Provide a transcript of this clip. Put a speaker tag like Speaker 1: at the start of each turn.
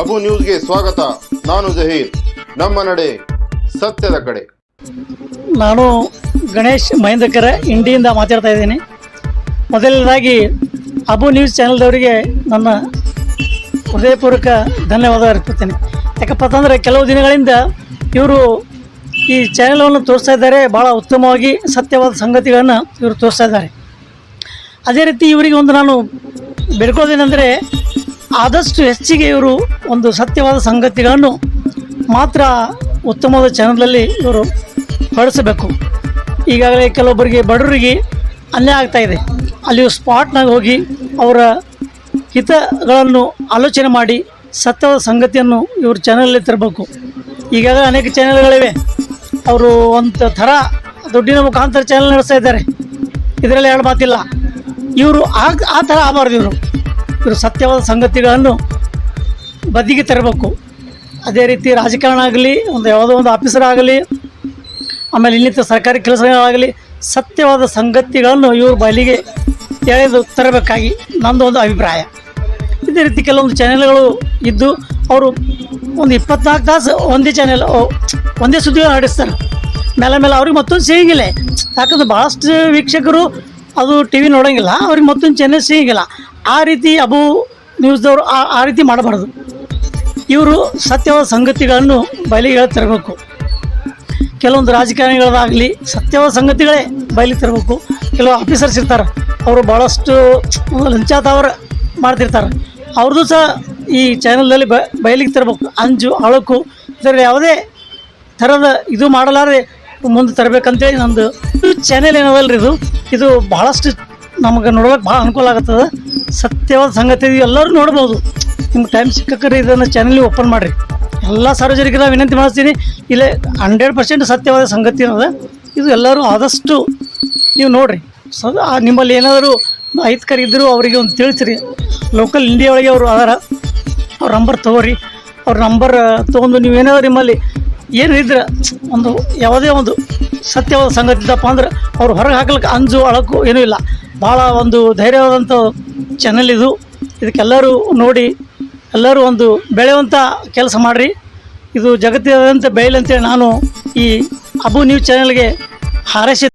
Speaker 1: ಅಬು ನ್ಯೂಸ್ಗೆ ಸ್ವಾಗತ. ನಾನು ಜಹೀರ್. ನಮ್ಮ ನಡೆ ಸತ್ಯದ ಕಡೆ.
Speaker 2: ನಾನು ಗಣೇಶ್ ಮಹೇಂದ್ರಕರ ಇಂಡಿಯಿಂದ ಮಾತಾಡ್ತಾ ಇದ್ದೀನಿ. ಮೊದಲನೇದಾಗಿ ಅಬು ನ್ಯೂಸ್ ಚಾನಲ್ದವರಿಗೆ ನನ್ನ ಹೃದಯಪೂರ್ವಕ ಧನ್ಯವಾದ ಅರ್ಪಿಸ್ತೇನೆ. ಯಾಕಪ್ಪ ಅಂತಂದರೆ ಕೆಲವು ದಿನಗಳಿಂದ ಇವರು ಈ ಚಾನೆಲನ್ನು ತೋರಿಸ್ತಾ ಇದ್ದಾರೆ. ಭಾಳ ಉತ್ತಮವಾಗಿ ಸತ್ಯವಾದ ಸಂಗತಿಗಳನ್ನು ಇವರು ತೋರಿಸ್ತಾ ಇದ್ದಾರೆ. ಅದೇ ರೀತಿ ಇವರಿಗೆ ಒಂದು ನಾನು ಬೇಡ್ಕೊಳ್ಳೋದೇನೆಂದರೆ ಆದಷ್ಟು ಹೆಚ್ಚಿಗೆ ಇವರು ಒಂದು ಸತ್ಯವಾದ ಸಂಗತಿಗಳನ್ನು ಮಾತ್ರ ಉತ್ತಮವಾದ ಚಾನಲಲ್ಲಿ ಇವರು ಬಳಸಬೇಕು. ಈಗಾಗಲೇ ಕೆಲವೊಬ್ಬರಿಗೆ ಬಡವರಿಗೆ ಅನ್ಯಾಯ ಇದೆ. ಅಲ್ಲಿ ಸ್ಪಾಟ್ನಾಗ ಹೋಗಿ ಅವರ ಹಿತಗಳನ್ನು ಆಲೋಚನೆ ಮಾಡಿ ಸತ್ಯವಾದ ಸಂಗತಿಯನ್ನು ಇವರು ಚಾನಲಲ್ಲಿ ತರಬೇಕು. ಈಗಾಗಲೇ ಅನೇಕ ಚಾನೆಲ್ಗಳಿವೆ ಅವರು ಒಂದು ಥರ ದುಡ್ಡಿನ ಮುಖಾಂತರ ಚಾನಲ್ ನಡೆಸ್ತಾ ಇದ್ದಾರೆ. ಇದರಲ್ಲಿ ಎರಡು ಮಾತಿಲ್ಲ. ಇವರು ಆ ಆ ಥರ ಆಗಬಾರ್ದು ಇವರು. ಇವರು ಸತ್ಯವಾದ ಸಂಗತಿಗಳನ್ನು ಬದಿಗೆ ತರಬೇಕು. ಅದೇ ರೀತಿ ರಾಜಕಾರಣ ಆಗಲಿ, ಒಂದು ಯಾವುದೋ ಒಂದು ಆಫೀಸರ್ ಆಗಲಿ, ಆಮೇಲೆ ಇನ್ನಿತರ ಸರ್ಕಾರಿ ಕೆಲಸಗಳಾಗಲಿ, ಸತ್ಯವಾದ ಸಂಗತಿಗಳನ್ನು ಇವರು ಬಯಲಿಗೆ ಎಳೆದು ತರಬೇಕಾಗಿ ನಂದು ಒಂದು ಅಭಿಪ್ರಾಯ. ಇದೇ ರೀತಿ ಕೆಲವೊಂದು ಚಾನೆಲ್ಗಳು ಇದ್ದು, ಅವರು ಒಂದು ಇಪ್ಪತ್ನಾಲ್ಕು ತಾಸು ಒಂದೇ ಚಾನೆಲ್ ಒಂದೇ ಸುದ್ದಿಗಳು ನಡೆಸ್ತಾರೆ ಮೇಲೆ ಮೇಲೆ ಅವ್ರಿಗೆ ಮತ್ತೊಂದು ಸಿಗಂಗಿಲ್ಲ. ಯಾಕಂದ್ರೆ ಭಾಳಷ್ಟು ವೀಕ್ಷಕರು ಅದು ಟಿ ವಿ ನೋಡೋಂಗಿಲ್ಲ, ಅವ್ರಿಗೆ ಮತ್ತೊಂದು ಚಾನೆಲ್ ಸಿಗಂಗಿಲ್ಲ. ಆ ರೀತಿ ಅಬು ನ್ಯೂಸ್ದವರು ಆ ಆ ರೀತಿ ಮಾಡಬಾರ್ದು. ಇವರು ಸತ್ಯವಾದ ಸಂಗತಿಗಳನ್ನು ಬಯಲಿಗೆ ತರಬೇಕು. ಕೆಲವೊಂದು ರಾಜಕಾರಣಿಗಳದಾಗಲಿ ಸತ್ಯವಾದ ಸಂಗತಿಗಳೇ ಬಯಲಿಗೆ ತರಬೇಕು. ಕೆಲವು ಆಫೀಸರ್ಸ್ ಇರ್ತಾರೆ, ಅವರು ಭಾಳಷ್ಟು ಲಂಚಾತಾವರ ಮಾಡ್ತಿರ್ತಾರೆ. ಅವ್ರದ್ದು ಸಹ ಈ ಚಾನಲ್ನಲ್ಲಿ ಬ ಬಯಲಿಗೆ ತರಬೇಕು. ಅಂಜು, ಅಳಕು, ಇದರಲ್ಲಿ ಯಾವುದೇ ಥರದ ಇದು ಮಾಡಲಾರದೆ ಮುಂದೆ ತರಬೇಕಂತೇಳಿ ನಂದು ಚಾನೆಲ್ ಏನದಲ್ರಿ ಇದು? ಇದು ಭಾಳಷ್ಟು ನಮಗೆ ನೋಡೋಕೆ ಭಾಳ ಅನುಕೂಲ ಆಗತ್ತದ. ಸತ್ಯವಾದ ಸಂಗತಿ ಎಲ್ಲರೂ ನೋಡ್ಬೋದು. ನಿಮ್ಗೆ ಟೈಮ್ ಸಿಕ್ಕರೆ ಇದನ್ನು ಚಾನಲ್ ಓಪನ್ ಮಾಡಿರಿ. ಎಲ್ಲ ಸಾರ್ವಜನಿಕರ ವಿನಂತಿ ಮಾಡಿಸ್ತೀನಿ. ಇಲ್ಲೇ ಹಂಡ್ರೆಡ್ ಪರ್ಸೆಂಟ್ ಸತ್ಯವಾದ ಸಂಗತಿ ಅನ್ನೋದು ಇದು ಎಲ್ಲರೂ ಆದಷ್ಟು ನೀವು ನೋಡಿರಿ. ಸೊ ನಿಮ್ಮಲ್ಲಿ ಏನಾದರೂ ಇದ್ದರೂ ಅವರಿಗೆ ಒಂದು ತಿಳಿಸ್ರಿ. ಲೋಕಲ್ ಇಂಡಿಯಾ ಒಳಗೆ ಅವರು ಅದಾರ. ಅವ್ರ ನಂಬರ್ ತೊಗೋರಿ. ಅವ್ರ ನಂಬರ್ ತೊಗೊಂಡು ನೀವು ಏನಾದರೂ ನಿಮ್ಮಲ್ಲಿ ಏನು ಇದ್ರೆ ಒಂದು ಯಾವುದೇ ಒಂದು ಸತ್ಯವಾದ ಸಂಗತಿ ಇದ್ದಪ್ಪ ಅಂದ್ರೆ ಅವ್ರು ಹೊರಗೆ ಹಾಕ್ಲಿಕ್ಕೆ ಅಂಜು, ಅಳಕು ಏನೂ ಇಲ್ಲ. ಭಾಳ ಒಂದು ಧೈರ್ಯವಾದಂಥ ಚಾನಲ್ ಇದು. ಇದಕ್ಕೆಲ್ಲರೂ ನೋಡಿ, ಎಲ್ಲರೂ ಒಂದು ಬೆಳೆಯುವಂಥ ಕೆಲಸ ಮಾಡಿರಿ. ಇದು ಜಗತ್ತಿನಾದ್ಯಂತ ಬೆಳೆಯಲಿ ಅಂತೇಳಿ ನಾನು ಈ ಅಬು ನ್ಯೂಸ್ ಚಾನಲ್ಗೆ ಹಾರೈಸಿ